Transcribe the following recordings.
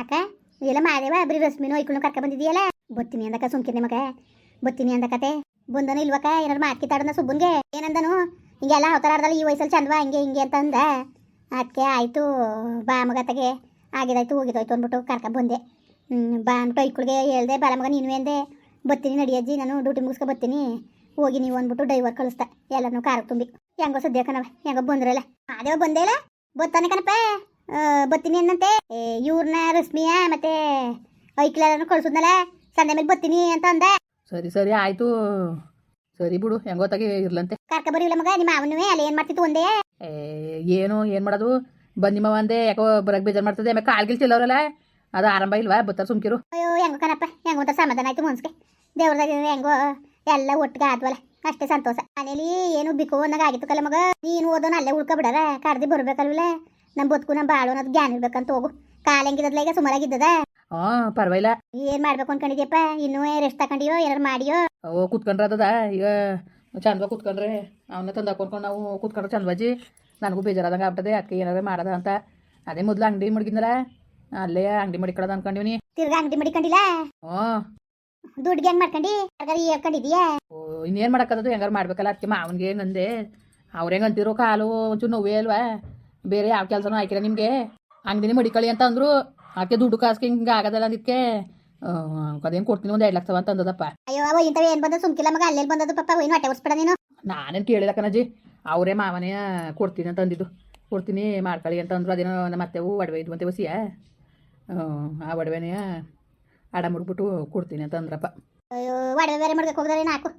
ಅಕ್ಕ ಎಲ್ಲ ಮಾದೇವ, ಬರೀ ರಶ್ಮಿನೂ ಐಕ್ಳು ಕರ್ಕ ಬಂದಿದೀಯಲ್ಲ? ಬತ್ತೀನಿ ಅಂದಕ್ಕ ಸುಮ್ಕಿದ್ದೆ ಮಗ ಬತ್ತೀನಿ ಅಂದಕತೆ ಬಂದನು ಇಲ್ವಕ್ಕ ಏನಾರು ಮಾತ್ ಕಿತ್ತಾಡನ ಸುಬ್ಬನ್ಗೆ? ಏನಂದನು? ಹಿಂಗೆಲ್ಲ ಅವತಾರ ಆಡ್ದಲ್ಲ, ಈ ವಯಸ್ಸಲ್ಲಿ ಚಂದವಾ ಹಿಂಗೆ ಹಿಂಗೆ ಅಂತ ಅಂದ ಅದಕ್ಕೆ ಆಯಿತು, ಬಾ ಮಗತಗೆ ಆಗಿದಾಯ್ತು, ಹೋಗಿದೋಯ್ತು ಅಂದ್ಬಿಟ್ಟು ಕರ್ಕ ಬಂದೆ. ಬಾ ಅಂದ್ಬಿಟ್ಟು ಐಕ್ಳಿಗೆ ಹೇಳ್ದೆ, ಬಾಲ ಮಗ ನೀನು ಎಂದೆ. ಬತ್ತೀನಿ ನಡಿಯಜ್ಜಿ ನಾನು ಡ್ಯೂಟಿ ಮುಗಿಸ್ಕೊ ಬತ್ತೀನಿ. ಹೋಗಿ ನೀವು ಅಂದ್ಬಿಟ್ಟು ಡೈವರ್ ಕಳಿಸ್ತಾ ಎಲ್ಲರೂ ಕಾರಕ್ಕೆ ತುಂಬಿ. ಹೆಂಗೋ ಸದ್ಯ ಕಣವ ಹೆಂಗೋ ಬಂದ್ರಲ್ಲ. ಅದೇ ಬಂದೇ ಬತ್ತಾನೆ ಕಣಪ್ಪ? ಬತ್ತೀನಿ ಅನ್ನಂತೆ. ಇವ್ರನ್ನ ರಶ್ಮಿಯ ಮತ್ತೆ ಐಕ್ಲಾರನ್ನು ಕಳ್ಸುದ್ನಲ್ಲ? ಸಂಜೆ ಮೇಲೆ ಬತ್ತೀನಿ ಅಂತ ಅಂದ. ಸರಿ ಸರಿ ಆಯ್ತು. ಸರಿ ಬಿಡು ಹೆಂಗೋತಾಗೆ ಇರ್ಲಂತೆ. ಕರ್ಕ ಬರೀಲ್ಲ ಮಗ ನಿಮ್ಮ ಅವನುವೆ ಅಲ್ಲಿ ಏನ್ ಮಾಡ್ತಿತ್ತು ಒಂದೇ? ಏ ಏನು ಏನು ಮಾಡೋದು? ಬಂದ್ ನಿಮ್ಮ ಒಂದೇ ಯಾಕೋ ಬರಕ್ ಬೇಜಾರ್ ಮಾಡ್ತದೆ ಆಮೇಲೆ ಕಾಲ್ಗಿಲ್ ಚೆಲ್ಲವ್ರಲ್ಲ? ಅದು ಆರಂಭ ಇಲ್ವಾ? ಬತ್ತಾರ ಸುಮ್ಕಿರು. ಅಯ್ಯೋ ಹೆಂಗೋ ಕಣಪ್ಪ ಹೆಂಗೋ ಅಂತ ಸಮಾಧಾನ ಆಯ್ತು ಮನ್ಸ್ಗೆ. ದೇವ್ರದಾಗ ಹೆಂಗೋ ಎಲ್ಲ ಒಟ್ಟಿಗೆ ಆದ್ವಲ್ಲ. ಅಷ್ಟೇ ಸಂತೋಷ. ಮನೇಲಿ ಏನು ಬಿಕೋ ಅನ್ನಾಗ ಆಗಿತ್ತು ಕಲ ಮಗ? ನೀನು ಓದೋನ ಅಲ್ಲೇ ಉಳ್ಕೊ ಬಿಡಾರ ಕರ್ದಿ ಬರ್ಬೇಕಲ್ವಲ್ಲ? ನಮ್ಮ ಬದುಕು ನಮ್ಮ ಬಾಳು ಅನ್ನೋದು ಜ್ಞಾನ ಇರ್ಬೇಕಂತ ಹೋಗು. ಕಾಲ ಹೆಂಗಿದ್ದಲ್ಲ ಈಗ? ಸುಮಾರಾಗಿದ್ದದ ಹಾ ಪರವಾಗಿಲ್ಲ. ಏನ್ ಮಾಡ್ಬೇಕು ಅನ್ಕೊಂಡಿದ್ಯಪ್ಪ? ಇನ್ನೂ ರೆಸ್ಟ್ ತಗೊಂಡಿಯೋ ಏನಾರ ಮಾಡಿಯೋ? ಓ ಕುತ್ಕೊಂಡ್ರೆ ಅದದ? ಈಗ ಚಂದವ ಕುತ್ಕೊಂಡ್ರೆ ಅವನ್ನ ತಂದ ಹಾಕೊಂಡ್ಕೊಂಡು ನಾವು ಕುತ್ಕೊಂಡ್ರೆ ಚಂದವಾಜಿ. ನನಗೂ ಬೇಜಾರಾದಂಗ ಆಗ್ತದೆ ಅದಕ್ಕೆ ಏನಾರ ಮಾಡದ ಅಂತ. ಅದೇ ಮೊದಲು ಅಂಗಡಿ ಮಡಗಿದ್ನಲ್ಲ ಅಲ್ಲೇ ಅಂಗಡಿ ಮಡಿಕೊಳ್ಳೋದು ಅನ್ಕೊಂಡಿವ್ನಿ. ತಿರ್ಗಾ ಅಂಗಡಿ ಮಡಿಕೊಂಡಿಲ್ಲ? ಹ್ಞೂ ದುಡ್ಡು ಹೆಂಗ್ ಮಾಡ್ಕೊಂಡಿ? ಯಾರ್ಗಾರ ಹೇಳ್ಕೊಂಡಿದ್ಯಾ ಓ ಇನ್ನೇನು ಹೆಂಗಾರ ಹೆಂಗಾರು ಮಾಡ್ಬೇಕಲ್ಲ? ಅದಕ್ಕೆ ಮಾವನಿಗೆ ಹೆಂಗಂದೆ ಅವ್ರು ಹೆಂಗಂತಿರೋ ಕಾಲು ಒಂಚೂರು ನೋವೇ ಅಲ್ವಾ? ಬೇರೆ ಯಾವ ಕೆಲಸನೂ ಆಯ್ಕಿಲ್ಲ ನಿಮಗೆ? ಅಂಗಡಿನೇ ಮಡಿಕೊಳ್ಳಿ ಅಂತ ಅಂದರು. ಅದಕ್ಕೆ ದುಡ್ಡು ಕಾಸ್ಗೆ ಹಿಂಗೆ ಆಗೋದಲ್ಲ ಅದಕ್ಕೆ ಅದೇನು ಕೊಡ್ತೀನಿ ಒಂದು ಎರಡು ಲಕ್ಷ ಅಂತ ಅಂದದಪ್ಪ ಅಯ್ಯೋ ಅವ ಏನು ಏನ್ ಬಂದ ಸುಮ್ಕಿಲ್ಲ ಮಗ ಅಲ್ಲೆಲ್ಲಿ ಬಂದದ ಪಪ್ಪ ಏನು ಹೊಟ್ಟೆ ಉರ್ಸ್ಬೇಡ ನೀನು. ನಾನೇನು ಕೇಳಿಲ್ಲ ಕಣಜಿ ಅವರೇ ಮಾವನೇ ಕೊಡ್ತೀನಿ ಅಂತ ಅಂದಿದ್ದು. ಕೊಡ್ತೀನಿ ಮಾಡ್ಕೊಳ್ಳಿ ಅಂತ ಅಂದ್ರು. ಅದೇನೋ ನಮ್ಮ ಅತ್ತೆವು ಒಡವೆ ಇದು ಮತ್ತೆ ಸಿಯಾ ಆ ಒಡವೆನೇ ಅಡ ಮುಡ್ಬಿಟ್ಟು ಕೊಡ್ತೀನಿ ಅಂತ ಅಂದ್ರಪ್ಪ. ಅಯ್ಯೋ ಒಡವೆ ಬೇರೆ ಮಾಡ್ಬೇಕು ಹೋಗ್ದಾರೆ ನಾಕು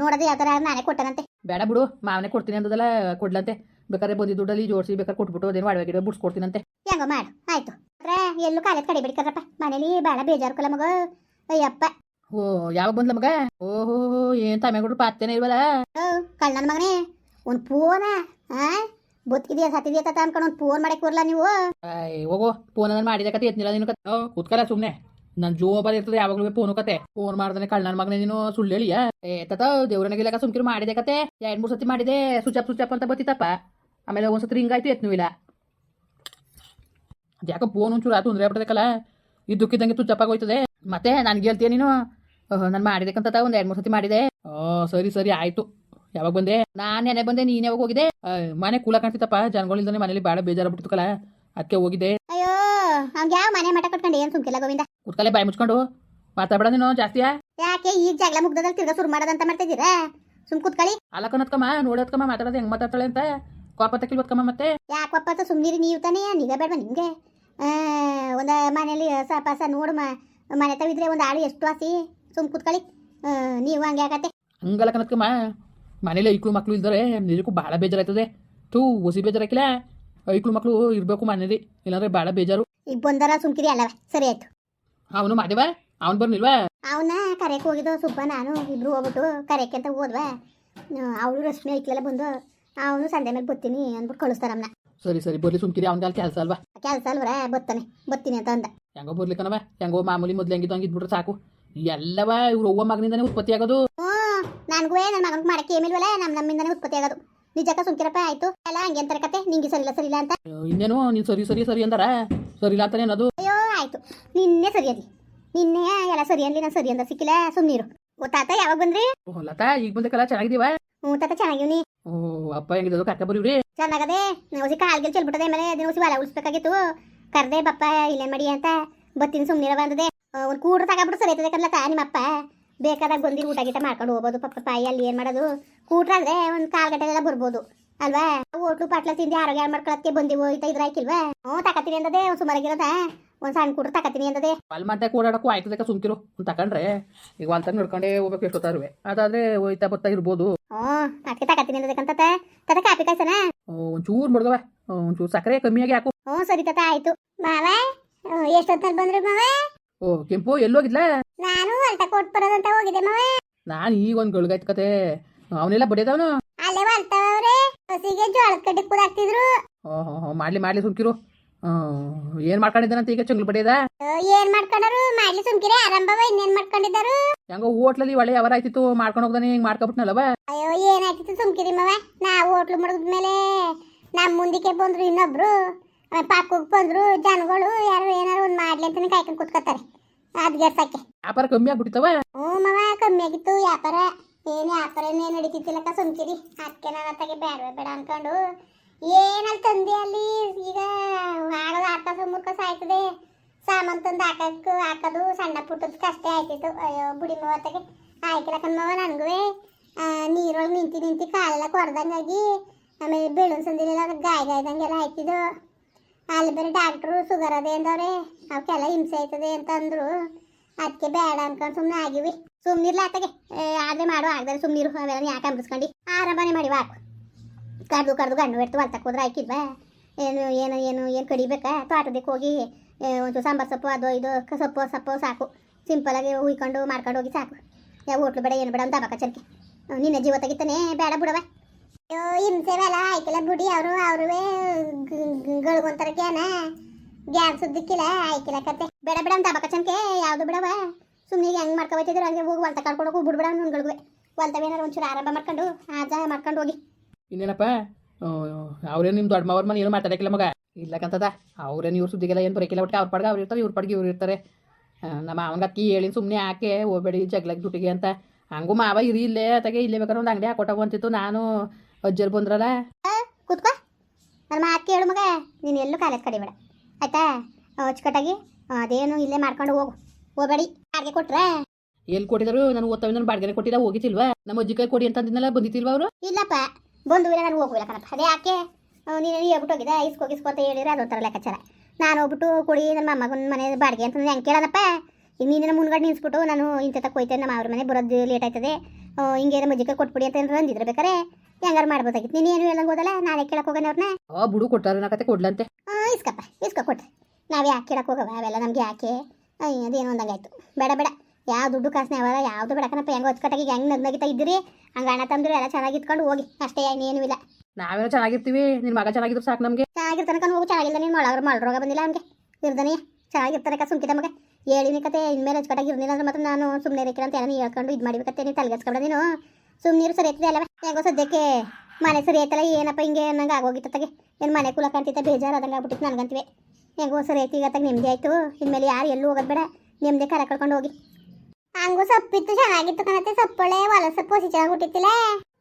ನೋಡೋದು ಯಾವ ಥರ ನಾನೇ ಕೊಟ್ಟನಂತೆ. ಬೇಡ ಬಿಡು ಮಾವನೇ ಕೊಡ್ತೀನಿ ಅಂದದಲ್ಲ ಕೊಡ್ಲಂತೆ. ಬೇಕಾದ್ರೆ ಬಂದಿದ್ದು ದುಡ್ಡಲ್ಲಿ ಜೋಡಿಸಿ ಬೇಕಾದ್ರೆ ಕೊಟ್ಬಿಟ್ಟು ಅದೇನು ಒಡವೆ ಗಿಡವೆ ಬಿಡ್ಸ್ಕೊಡ್ತೀನಂತೆ ಹೆಂಗೋ ಮಾಡು ಆಯ್ತು. ಅಂದ್ರೆ ಎಲ್ಲೂ ಕಾಲೇಜ್ ಕಡೆ ಬಿಡ್ಕರಪ್ಪ. ಮನೇಲಿ ಬೇಡ ಬೇಜಾರು ಕಲ ಮಗ. ಅಯ್ಯಪ್ಪ. ಓ ಯಾವಾಗ ಬಂದ್ಲ ಮಗ? ಓಹೋ ಏನು ತಮೆಗೊಡ್ರು ಪಾತ್ತೇನೆ ಇಲ್ವಲ್ಲ? ಓ ಕಳ್ಳನ ಮಗನೇ. ಒಂದು ಫೋನ ಆ? ಬದುಕಿದೆಯಾ ಸತ್ತಿದೆಯಾ ತಾತ ಅನ್ಕೊಂಡು ಒಂದು ಫೋನ್ ಮಾಡಕ್ಕೆ ಬರಲ್ಲ ನೀವು? ಹೋಗೋ. ಫೋನ್ ಅದನ್ನ ಮಾಡಿದ ಕತೆ ಎತ್ತಿಲ್ಲ ನೀನು ಕತೆ. ಕೂತ್ಕಲ್ಲ ಸುಮ್ಮನೆ ನನ್ನ ಜೋಬಲ್ ಇರ್ತದೆ ಯಾವಾಗಲೂ ಫೋನ್ ಕತೆ. ಫೋನ್ ಮಾಡ್ದಾನೆ ಕಳ್ಳನ ಮಗನೇ ನೀನು ಸುಳ್ಳು ಹೇಳಿಯಾ? ಏ ತತ ದೇವ್ರನಿಗೆಲ್ಲ ಸುಮ್ಕಿರು ಮಾಡಿದೆ ಕತೆ. ಎರಡು ಮೂರು ಸತಿ ಮಾಡಿದೆ. ಸುಚಪ್ ಸುಚಪ್ ಅಂತ ಬತ್ತಿತ್ತಪ್ಪ ಆಮೇಲೆ ಒಂದ್ಸತಿ ರಿಂಗ್ ಆಯ್ತು ಎತ್ನು ಇಲ್ಲ ಅದ್ಯಾಕ ಫೋನ್ ಒಂಚೂರು ಆ ಈ ಆಗ್ಬಿಡ್ಬೇಕಲ್ಲ ತು ಚಪ್ಪಾಗಿ ಹೋಯ್ತದೆ ಮತ್ತೆ ನಾನು ಹೇಳ್ತೀಯ ನೀನು ನಾನು ಮಾಡಿದಕ್ಕಂತ ಒಂದು ಎರಡು ಮೂರು ಸತಿ ಮಾಡಿದೆ ಓ ಸರಿ ಸರಿ ಆಯ್ತು ಯಾವಾಗ ಬಂದೆ ನಾನು ನೆನೆ ಬಂದೆ ನೀನು ಯಾವಾಗ ಹೋಗಿದೆ ಮನೆ ಕೂಲ ಕಾಣ್ತಿತ್ತಪ್ಪ ಜನಗಳಿಲ್ದಾನೆ ಮನೇಲಿ ಭಾಳ ಬೇಜಾರಾಗ್ಬಿಟ್ಟಿತ್ತಲ್ಲ ಅದಕ್ಕೆ ಹೋಗಿದ್ದೆ ಅಯ್ಯೋ ಅವ್ಗೆ ಯಾವ ಮನೆ ಮಠ ಕಟ್ಕೊಂಡು ಏನು ಸುಮ್ಕಿಲ್ಲ ಗೋವಿಂದ ಕುತ್ಕಲೆ ಬಾಯಿ ಮುಚ್ಕೊಂಡು ಮಾತಾಡ ನೀನು ಜಾಸ್ತಿಯಾ ಯಾಕೆ ಈಗ ಜಗಳ ಮುಗ್ದದಲ್ಲಿ ತಿರ್ಗಾ ಶುರು ಮಾಡೋದಂತ ಮಾಡ್ತಿದ್ದೀರಾ ಸುಮ್ ಕೂತ್ಕೊಳ್ಳಿ ಅಲ್ಲಕ್ಕನತ್ಕಮ್ಮ ನೋಡತ್ಕಮ್ಮ ಮಾತಾಡೋದು ಹೆಂಗ್ ಮಾತಾಡ್ತಾಳೆ ಅಂತ ಕೋಪ ತಕ್ಕಿಲ್ವತ್ಕಮ್ಮ ಮತ್ತೆ? ಯಾಕಪ್ಪ ಅಂತ ಸುಮ್ನಿರಿ ನೀವು ತಾನೇ? ನಿಗ ಬೇಡ ನಿಮಗೆ ಒಂದು ಮನೇಲಿ ಸಪಾಸ ನೋಡು ನೋಡಮ್ಮ ಮನೆ ತವಿದ್ರೆ ಒಂದು ಆಳು ಎಷ್ಟು ಆಸಿ ಸುಮ್ ಕೂತ್ಕೊಳ್ಳಿ ನೀವು ಹಂಗೆ ಆಗತ್ತೆ. ಹಂಗಲ್ಲ ಕನತ್ಕಮ್ಮ ಮನೇಲಿ ಐಕ್ಳು ಮಕ್ಳು ಇದ್ದಾರೆ ನಿಜಕ್ಕೂ ಭಾಳ ಬೇಜಾರಾಯ್ತದೆ. ತೂ ಹೊಸಿ ಬೇಜಾರಾಕಿಲ್ಲ? ಐಕ್ಳು ಮಕ್ಳು ಇರಬೇಕು ಮನೇಲಿ ಇಲ್ಲಾಂದ್ರೆ ಭಾಳ ಬೇಜಾರು. ಈಗ ಬಂದಾರ ಸುಮ್ಕಿರಿ ಅಲ್ಲವ. ಸರಿ ಆಯ್ತು. ಅವನು ಮಾದೇವ ಅವನು ಬರ್ನಿಲ್ವಾ ಅವನ ಕರೆಕ್ ಹೋಗಿದ್ದು ಸುಬ್ಬ ನಾನು ಇಬ್ರು ಹೋಗ್ಬಿಟ್ಟು ಕರೆಕ್ ಅಂತ ಹೋದ್ವಾ. ಅವಳು ರಶ್ಮಿ ಐಕ್ಲೆಲ್ಲ ಬಂದು ಅವನು ಸಂಜೆ ಮೇಲೆ ಬತ್ತೀನಿ ಅಂದ್ಬಿಟ್ಟು ಕಳಿಸ್ತಾರಮ್ಮನ ಸರಿ ಸರಿ ಬರ್ಲಿ ಸುಮ್ಕಿರಿ ಅವ್ನಿಗೆ ಕೆಲಸ ಅಲ್ವಾ? ಕೆಲಸ ಅಲ್ವರ ಬತ್ತಾನೆ ಬತ್ತೀನಿ ಅಂತ ಅಂದ. ಹೆಂಗೋ ಬರ್ಲಿಕ್ಕನವ ಹೆಂಗೋ ಮಾಮೂಲಿ ಮೊದ್ಲು ಹೆಂಗಿದ್ದು ಹಂಗಿದ್ಬಿಟ್ರೆ ಸಾಕು. ಎಲ್ಲವ ಇವ್ರು ಒವ್ವ ಮಗನಿಂದನೇ ಉತ್ಪತ್ತಿ ಆಗೋದು. ಹ್ಞೂ ನನಗೂ ನನ್ನ ಮಗನಿಗೆ ಮಾಡಕ್ಕೆ ಏಮಿಲ್ವಲ್ಲ ನಮ್ಮ ನಮ್ಮಿಂದನೇ ಉತ್ಪತ್ತಿ ಆಗೋದು. ನಿಜಕ್ಕ ಸುಮ್ಕಿರಪ್ಪ ಆಯ್ತು. ಎಲ್ಲ ಹಂಗೆ ಅಂತಾರೆ ಕತೆ ನಿಂಗೆ ಸರಿಲ್ಲ ಸರಿಲ್ಲ ಅಂತ. ಇನ್ನೇನು? ನೀನು ಸರಿ ಸರಿ ಸರಿ ಅಂದಾರ? ಸರಿ ಇಲ್ಲ ಅಂತಾನೆ ಅನ್ನೋದು? ಅಯ್ಯೋ ಆಯ್ತು. ನಿನ್ನೆ ಸರಿ ಅನ್ಲಿ ನಿನ್ನೆ ಎಲ್ಲ ಸರಿ ಅನ್ಲಿ ನಾನು ಸರಿ ಅಂದ ಸಿಕ್ಕಿಲ್ಲ ಸುಮ್ಮನಿರು ಗೊತ್ತಾತ ಯಾವಾಗ ಬಂದ್ರಿ? ಓ ಲತಾ ಈಗ ಬಂದಕ್ಕಲ್ಲ ಚೆನ್ನಾಗಿದೀವ ಹ್ಞೂ ತಾತ ಚೆನ್ನಾಗಿವ್ನಿ. ಓ ಅಪ್ಪ ಹೆಂಗಿದ್ದು ಕರ್ಕ ಬರೀವ್ರಿ. ಚೆನ್ನಾಗದೆ ನವಸಿ ಕಾಲ್ಗೆಲ್ ಚೆಲ್ಬಿಟ್ಟದೆ ಆಮೇಲೆ ದಿನವಸಿ ಹೊಲ ಉಳಿಸ್ಬೇಕಾಗಿತ್ತು ಕರ್ದೆ ಬಪ್ಪ ಇಲ್ಲೇ ಮಾಡಿ ಅಂತ ಬತ್ತೀನಿ ಸುಮ್ಮನಿರ ಬಂದದೆ ಒಂದು ಕೂಡ್ರು ತಗೊಬಿಟ್ಟು ಸರಿ ಆಯ್ತದೆ ನಿಮ್ಮ ನಿಮ್ಮಪ್ಪ. ಬೇಕಾದಾಗ ಗೊಂದಿ ಊಟ ಗೀಟ ಮಾಡ್ಕೊಂಡು ಹೋಗ್ಬೋದು. ಪಪ್ಪ ಪಾಯಿ ಅಲ್ಲಿ ಏನು ಮಾಡೋದು? ಕೂಟ್ರಾದ್ರೆ ಒಂದು ಕಾಲ್ ಗಂಟೆಗೆಲ್ಲ ಬರ್ಬೋದು. ಅಲ್ವಾ? ಹೋಟ್ಲು ಪಾಟ್ಲ ತಿಂದು ಆರೋಗ್ಯ ಮಾಡ್ಕೊಳಕ್ಕೆ ಬಂದಿ ಹೋಯ್ತಾ ಇದ್ರ ಹಾಕಿಲ್ವಾ? ಹ್ಞೂ ತಕತೀನಿ ಅಂದದೆ ಒಂದು ಸುಮಾರಾಗಿರೋದ ಒಂದು ಸಣ್ಣ ಕೂಡ ತಕತೀನಿ ಅಂದದೆ. ಅಲ್ಲಿ ಮತ್ತೆ ಓಡಾಡಕ್ಕೂ ಆಯ್ತದಕ್ಕೆ ಸುಮ್ಕಿರು. ಒಂದು ತಕೊಂಡ್ರೆ ಈಗ ಅಲ್ಲಿ ನೋಡ್ಕೊಂಡೇ ನಡ್ಕೊಂಡೇ ಹೋಗ್ಬೇಕು ಎಷ್ಟೊತ್ತಾರುವೆ ಅದಾದ್ರೆ ಹೋಯ್ತಾ ಬರ್ತಾ ಇರ್ಬೋದು. ಹ್ಞೂ ಅದಕ್ಕೆ ತಕತೀನಿ ಅಂದದಕ್ಕಂತ ತತ ಕಾಪಿ ಕಾಯ್ಸನ ಒಂಚೂರು ಮುಡ್ದವ ಒಂಚೂರು ಸಕ್ಕರೆ ಕಮ್ಮಿಯಾಗಿ ಹಾಕು. ಹ್ಞೂ ಸರಿ ತಾತ ಆಯ್ತು. ಮಾವ ಎಷ್ಟೊತ್ತಲ್ಲಿ ಬಂದ್ರು ಮಾವ? ಓ ಕೆಂಪು ಎಲ್ಲೋಗಿದ್ಲ? ನಾನು ಅಲ್ಟ ಕೊಟ್ಟು ಬರೋದಂತ ಹೋಗಿದ್ದೆ ಮಾವ. ನಾನು ಈಗ ಒಂದು ಗಳಿಗಾಯ್ತು ಕತೆ. ಅವನೆಲ್ಲ ಬಡಿಯದವನು? ಹಸಿಗೆ ಜೋಳದ ಕಡ್ಡಿ ಕೂದಾಕ್ತಿದ್ರು ಓಹೋ ಮಾಡ್ಲಿ ಮಾಡ್ಲಿ ಸುಮ್ಕಿರು. ಏನ್ ಮಾಡ್ಕೊಂಡಿದ್ದಾನಂತ ಈಗ ಚಂಗ್ಲು ಬಡಿಯದ ಏನ್ ಮಾಡ್ಕೊಂಡರು? ಮಾಡ್ಲಿ ಸುಮ್ಕಿರಿ ಆರಂಭವ ಇನ್ನೇನ್ ಮಾಡ್ಕೊಂಡಿದ್ದಾರು? ಹೆಂಗೋ ಹೋಟ್ಲಲ್ಲಿ ಒಳ್ಳೆ ಅವರ ಆಯ್ತಿತ್ತು ಮಾಡ್ಕೊಂಡು ಹೋಗ್ದಾನೆ ಹಿಂಗ್ ಮಾಡ್ಕೊಬಿಟ್ನಲ್ಲವ? ಅಯ್ಯೋ ಏನಾಯ್ತಿತ್ತು ಸುಮ್ಕಿರಿ ಮವ? ನಾ ಹೋಟ್ಲು ಮುಗಿದ್ಮೇಲೆ ನಮ್ಮ ಮುಂದಕ್ಕೆ ಬಂದ್ರು ಇನ್ನೊಬ್ರು. ಆಮೇಲೆ ಪಕ್ಕಕ್ಕೆ ಬಂದ್ರು ಜನಗಳು ಯಾರು ಏನಾರು ಒಂದ್ ಮಾಡ್ಲಿ ಅಂತಾನೆ ಕಾಯ್ಕೊಂಡು ಕುತ್ಕೋತಾರೆ. ಅದ್ ಗೆಸಕ್ಕೆ ವ್ಯಾಪಾರ ಕಮ್ಮಿ ಆಗ್ಬಿಡ್ತವ ಹ್ಞೂ ಮವ ಕಮ್ಮಿ ಆಗಿತ್ತು ವ್ಯಾಪಾರ. ಏನು ವ್ಯಾಪಾರ ಏನೇ ನಡೀತಿದ್ದಿಲ್ಲಕ್ಕ ಸುಮ್ಕಿರಿ. ಅದಕ್ಕೆ ನಾನು ಅತ್ತಾಗೆ ಬೇಡ ಬೇಡ ಅನ್ಕೊಂಡು. ಏನಲ್ಲಿ ತಂದೆ ಅಲ್ಲಿ? ಈಗ ಆಡೋದು ಆಟ ಮೂರ್ಖ ಸಾಯ್ತದೆ. ಸಾಮಾನು ತಂದು ಹಾಕಕ್ಕೆ ಹಾಕೋದು ಸಣ್ಣ ಪುಟ್ಟದ ಕಷ್ಟ ಆಯ್ತಿತ್ತು. ಅಯ್ಯೋ, ಬುಡಿ ಮೂವತ್ತಗೆ ಆಯ್ಕಿಲ್ಲ ಮವ ನನಗೂ ನೀರೊಳಗೆ ನಿಂತು ನಿಂತು ಕಾಲೆಲ್ಲ ಕೊರ್ದಂಗಾಗಿ ಆಮೇಲೆ ಬೆಳೂನ್ ಸಂದಿಲೆಲ್ಲ ಗಾಯ ಗಾಯ್ದಂಗೆಲ್ಲ ಆಯ್ತಿದ್ದು. ಅಲ್ಲಿ ಬೇರೆ ಡಾಕ್ಟ್ರು ಶುಗರ್ ಅದೇ ಅಂದವ್ರೆ. ಅವಕ್ಕೆಲ್ಲ ಹಿಂಸೆ ಆಯ್ತದೆ ಅಂತಂದರು. ಅದಕ್ಕೆ ಬೇಡ ಅನ್ಕೊಂಡು ಸುಮ್ಮನೆ ಆಗಿವಿ. ಸುಮ್ಮನಿರ್ಲ ಆತಗೆ ಆದ್ರೆ ಮಾಡು ಆಗದ್ರೆ ಸುಮ್ಮನಿರು ಅವೆಲ್ಲ ಯಾಕೆ ಅಂಬಿಸ್ಕೊಂಡು ಆರಾಮನೆ ಮಾಡಿ ವಾಕು. ಕಡ್ದು ಕಡ್ದು ಗಂಡು ಬಿಡ್ತು ಹೊಲ್ತಕ್ಕೆ ಹೋದ್ರೆ ಹಾಕಿದ್ವಾ? ಏನು ಏನು ಏನು ಏನು ಕಡಿಬೇಕಾ? ತೋಟದಕ್ಕೆ ಹೋಗಿ ಒಂದು ಸಾಂಬಾರು ಸೊಪ್ಪು, ಅದು ಇದು ಸೊಪ್ಪು ಸೊಪ್ಪು ಸಾಕು. ಸಿಂಪಲಾಗಿ ಹುಯ್ಕೊಂಡು ಮಾಡ್ಕೊಂಡು ಹೋಗಿ ಸಾಕು. ಯಾವ ಹೋಟ್ಲು ಬೇಡ, ಏನು ಬೇಡ ಅಂತ ದಬಕ ಚರ್ಕೆ. ನಿನ್ನ ಜೀವ ತೆಗಿತಾನೆ, ಬೇಡ ಬಿಡವ. ಅಯ್ಯೋ ಹಿಂಸೆವೆಲ್ಲ ಆಯ್ಕಿಲ್ಲ ಬಿಡಿ ಅವರು, ಅವ್ರುವೇ ಗಳಿಗೊಂತಾರ ಗ್ಯಾನ. ಗ್ಯಾನ್ ಸುದ್ದಿಕ್ಕಿಲ್ಲ ಆಯ್ಕಿಲ್ಲ ಕತೆ. ಬೇಡ ಬೇಡ ಅಂತ ದಬಕ ಚನ್ಕೆ ಯಾವುದು ಬಿಡವ? ಸುಮ್ಮನೆ ಹೆಂಗೆ ಮಾಡ್ಕೊಬತ್ತಿದ್ರು ಹಂಗೆ ಹೋಗಿ ಹೊಲ್ತ ಕರ್ಕೊಂಡು ಬಿಡ್ಬಿಡ ನುಂಗಳ್ಗುವೆ ಹೊಲ್ತವೇನಾರು ಒಂಚೂರು ಆರಂಭ ಮಾಡ್ಕೊಂಡು ಆಜ ಮಾಡ್ಕೊಂಡು ಹೋಗಿ. ಇನ್ನೇನಪ್ಪ? ಅವ್ರೇನು ನಿಮ್ಮ ದೊಡ್ಡ ಮಾವ್ರ ಮನೆ ಏನು ಮಾತಾಡಕ್ಕಿಲ್ಲ ಮಗ? ಇಲ್ಲಕ್ಕಂತದ ಅವ್ರೇನು ಇವ್ರು ಸುದ್ದಿಗೆಲ್ಲ ಏನು ಬರೋಕಿಲ್ಲ ಒಟ್ಟಿಗೆ ಅವ್ರ ಪಡ್ಗೆ ಅವ್ರು ಇರ್ತಾರೆ ಇವ್ರ ಪಡ್ಗೆ ಇವ್ರು ಇರ್ತಾರೆ. ನಮ್ಮ ಅವನಿಗೆ ಅಕ್ಕಿ ಹೇಳಿ ಸುಮ್ಮನೆ ಹಾಕೆ ಹೋಗ್ಬೇಡಿ ಜಗ್ಲಕ್ಕೆ ದುಡ್ಡಿಗೆ ಅಂತ. ಹಂಗೂ ಮಾವ ಇರಿ ಇಲ್ಲೇ ಅತ್ತಾಗೆ ಇಲ್ಲೇ ಬೇಕಾದ್ರೆ ಒಂದು ಅಂಗಡಿ ಹಾಕೊಟ್ಟವು ಅಂತಿತ್ತು ನಾನು ಅಜ್ಜರು ಬಂದ್ರಲ್ಲ. ಕೂತ್ಕೋ. ನಮ್ಮ ಮಾತು ಹೇಳು ಮಗ. ನೀನು ಎಲ್ಲೂ ಕಾಲೇಜ್ ಕಡಿಬೇಡ. ಆಯ್ತಾ? ಅಚ್ಚುಕಟ್ಟಾಗಿ ಅದೇನು ಇಲ್ಲೇ ಮಾಡ್ಕೊಂಡು ಹೋಗು. ಹೋಗಬೇಡಿ. ಯಾರಿಗೆ ಕೊಟ್ರೆ? ಎಲ್ಲಿ ಕೊಟ್ಟಿದ್ರು? ನಾನು ಓದ್ತಾವೆ ನಾನು ಬಾಡಿಗೆ ಕೊಟ್ಟಿಲ್ಲ ಹೋಗಿತಿಲ್ವಾ? ನಮ್ಮ ಅಜ್ಜಿ ಕೈ ಕೊಡಿ ಅಂತ ಅಂದಿದ್ನಲ್ಲ ಬಂದಿತ್ತಿಲ್ವಾ ಅವರು? ಇಲ್ಲಪ್ಪ ಬಂದು ಇಲ್ಲ ನಾನು ಹೋಗುವಿಲ್ಲ ಕಣಪ್ಪ. ಅದೇ ಯಾಕೆ? ನೀನು ಹೇಳ್ಬಿಟ್ಟು ಹೋಗಿದೆ ಇಸ್ಕೋ ಇಸ್ಕೋ ಅಂತ ಹೇಳಿದ್ರೆ ಅದೊಂಥರ ಲೆಕ್ಕಾಚಾರ. ನಾನು ಹೋಗ್ಬಿಟ್ಟು ಕೊಡಿ ನನ್ನ ಮಗನ ಮನೆ ಬಾಡಿಗೆ ಅಂತ ಹೆಂಗೆ ಕೇಳೋದಪ್ಪ. ನೀನು ನನ್ನ ಮುಂದ್ಗಡೆ ನಿಲ್ಸ್ಬಿಟ್ಟು ನಾನು ಇಂಥ ಕೊಯ್ತೆ ನಮ್ಮ ಅವ್ರ ಮನೆ ಬರೋದು ಲೇಟ್ ಆಯ್ತದೆ. ಹಿಂಗೆ ನಮ್ಮ ಅಜ್ಜಿಗೆ ಕೊಟ್ಬಿಡಿ ಅಂತ ಅಂದಿದ್ರೆ ಬೇಕಾರೆ ಹೆಂಗಾರು ಮಾಡ್ಬೋದಾಗಿತ್ತು. ನೀನು ಏನು ಹೇಳಂಗೆ ಹೋದಲ್ಲ? ನಾನೇ ಕೇಳಕ್ಕೆ ಹೋಗೋಣ ಅವ್ರನ್ನ ಆ ಬುಡು ಕೊಟ್ಟಾರ ನಾ ಕತೆ ಕೊಡ್ಲಂತೆ. ಹಾಂ ಇಸ್ಕಪ್ಪ ಇಸ್ಕೊ ಕೊಟ್ರೆ ನಾವು ಯಾಕೆ ಕೇಳಕ್ಕೆ ಹೋಗವ? ಅವೆಲ್ಲ ನಮ್ಗೆ ಯಾಕೆ? ಅಯ್ಯ ಅದೇನೋ ಅಂದಂಗಾಯ್ತು. ಆಯ್ತು ಬೇಡ ಬೇಡ. ಯಾವ ದುಡ್ಡು ಕಾಸು ಯಾವಾಗ ಯಾವುದು ಬೇಡಕನಪ್ಪ ಹೆಂಗೆ ಹೊಚ್ಕಟ್ಟಾಗಿ ಹೆಂಗೆ ನಗ್ ನಗಿತಾ ಇದ್ದೀರಿ? ಹಂಗೆ ಅಣ್ಣ ತಮ್ಮದ್ರು ಎಲ್ಲ ಚೆನ್ನಾಗಿ ಇಟ್ಕೊಂಡು ಹೋಗಿ. ಅಷ್ಟೇ ಇನ್ನೇನು ಇಲ್ಲ. ನಾವೇನೋ ಚೆನ್ನಾಗಿರ್ತೀವಿ. ನಿನ್ನ ಮಗ ಚೆನ್ನಾಗಿದ್ರು ಸಾಕು ನಮಗೆ. ಚೆನ್ನಾಗಿರ್ತಾನೆ ಕಣ್ ಹೋಗು. ಚೆನ್ನಾಗಿಲ್ಲ ನೀನು. ಮೊಳಗ್ರ ಮೊಳರೋಗ ಬಂದಿಲ್ಲ ಹಂಗೆ ಇರ್ದನೇ. ಚೆನ್ನಾಗಿರ್ತಾನೆ ಕ ಸುಮ್ಕಿತ ಮಗ. ಹೇಳಿನಿ ಕತೆ ಇನ್ಮೇಲೆ ಹಚ್ಕಟ್ಟಾಗಿ ಇರ್ಲಿಲ್ಲ ಅಂದ್ರೆ ಮತ್ತೆ ನಾನು ಸುಮ್ಮನೆ ಇರಕ್ಕೆ ಅಂತ ಏನೋ ಹೇಳ್ಕೊಂಡು ಇದು ಮಾಡಿಬೇಕತ್ತೆ. ನೀನು ತಲೆಗೆಸ್ಕೊಬೇಡ ನೀನು. ಸುಮ್ಮನೀರು ಸರಿ ಐತದೆ ಅಲ್ಲವ ಹೆಂಗೋ ಸದ್ಯಕ್ಕೆ ಮನೆ ಸರಿ ಐತಲ್ಲ ಏನಪ್ಪ ಹಿಂಗೆ ನಂಗೆ ಆಗೋಗಿತ್ತಗೆ ಏನು ಮನೆ ಕುಲ ಕಾಣ್ತಿದ್ದೆ ಬೇಜಾರು ಅದಂಗೆ ಆಗ್ಬಿಟ್ಟಿತ್ತು ನನಗಂತೀವಿ. ಹೆಂಗೋ ಸರಿ ಆಯ್ತು ಈಗ ತಗ ನೆಮ್ಮದಿ ಆಯ್ತು. ಇನ್ಮೇಲೆ ಯಾರು ಎಲ್ಲೂ ಹೋಗೋದು ಬೇಡ. ನೆಮ್ಮದಿ ಕರ ಕಳ್ಕೊಂಡು ಹೋಗಿ. ಹಂಗೂ ಸೊಪ್ಪಿತ್ತು ಚೆನ್ನಾಗಿತ್ತು ಕಣತ್ತೆ. ಸೊಪ್ಪೊಳ್ಳೆ ಹೊಲ ಸೊಪ್ಪು ಹಸಿ ಚೆನ್ನಾಗಿ ಹುಟ್ಟಿತ್ತಿಲ್ಲ.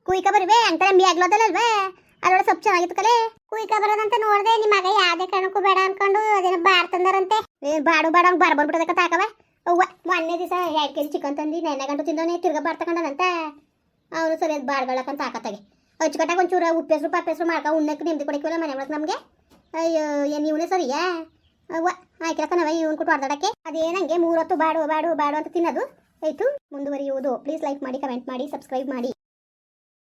ಕುಯ್ಕ ಬರ್ಬೇ ಅಂತ ನಂಬಿ ಆಗ್ಲೋದಲ್ಲಲ್ವೇ ಅದ್ರೊಳಗೆ ಸೊಪ್ಪು ಚೆನ್ನಾಗಿತ್ತು ಕಲೆ. ಕುಯ್ಕ ಬರೋದಂತ ನೋಡಿದೆ ನಿಮ್ಮ ಮಗ ಯಾವುದೇ ಕಾರಣಕ್ಕೂ ಬೇಡ ಅನ್ಕೊಂಡು ಅದೇನೋ ಬಾರ್ ತಂದಾರಂತೆ. ಏ ಬಾಡು ಬಾಡ ಬಾರ್ ಬಂದ್ಬಿಡೋದಕ್ಕ ತಾಕವ. ಅವ್ವ ಮೊನ್ನೆ ದಿವಸ ಎರಡು ಕೆ ಜಿ ಚಿಕನ್ ತಂದು ನೆನ್ನೆ ಗಂಟು ತಿಂದವನೇ ತಿರ್ಗ ಬಾರ್ ತಗೊಂಡನಂತ. ಅವನು ಸರಿ ಅದು ಬಾಡ್ಗಳಕ್ಕಂತ ಹಾಕತ್ತಾಗೆ ಅಚ್ಚುಕಟ್ಟಾಗ ಒಂಚೂರು ಉಪ್ಪು ಹೆಸರು ಪಪ್ಪ ಹೆಸರು ಮಾಡ್ಕೊ ಉಣ್ಣಕ್ಕೆ ನೆಮ್ಮದಿ ಕೊಡಕ್ಕಿಲ್ಲ ಮನೆ ಒಳಗೆ ನಮಗೆ. ಅಯ್ಯೋ, ಏನು ಇವನೇ ಸರಿಯಾ ಅವ್ವ ಆಯ್ಕಲಕ್ಕ ನಾವ ಇವನ್ ಕೊಟ್ಟು ಅದೇನಂಗೆ ಮೂರೊತ್ತು ಬಾಡು ಬಾಡು ಬಾಡು ಅಂತ ತಿನ್ನೋದು. ಆಯ್ತು, ಮುಂದುವರಿಯುವುದು. ಪ್ಲೀಸ್ ಲೈಕ್ ಮಾಡಿ ಕಮೆಂಟ್ ಮಾಡಿ ಸಬ್ಸ್ಕ್ರೈಬ್ ಮಾಡಿ.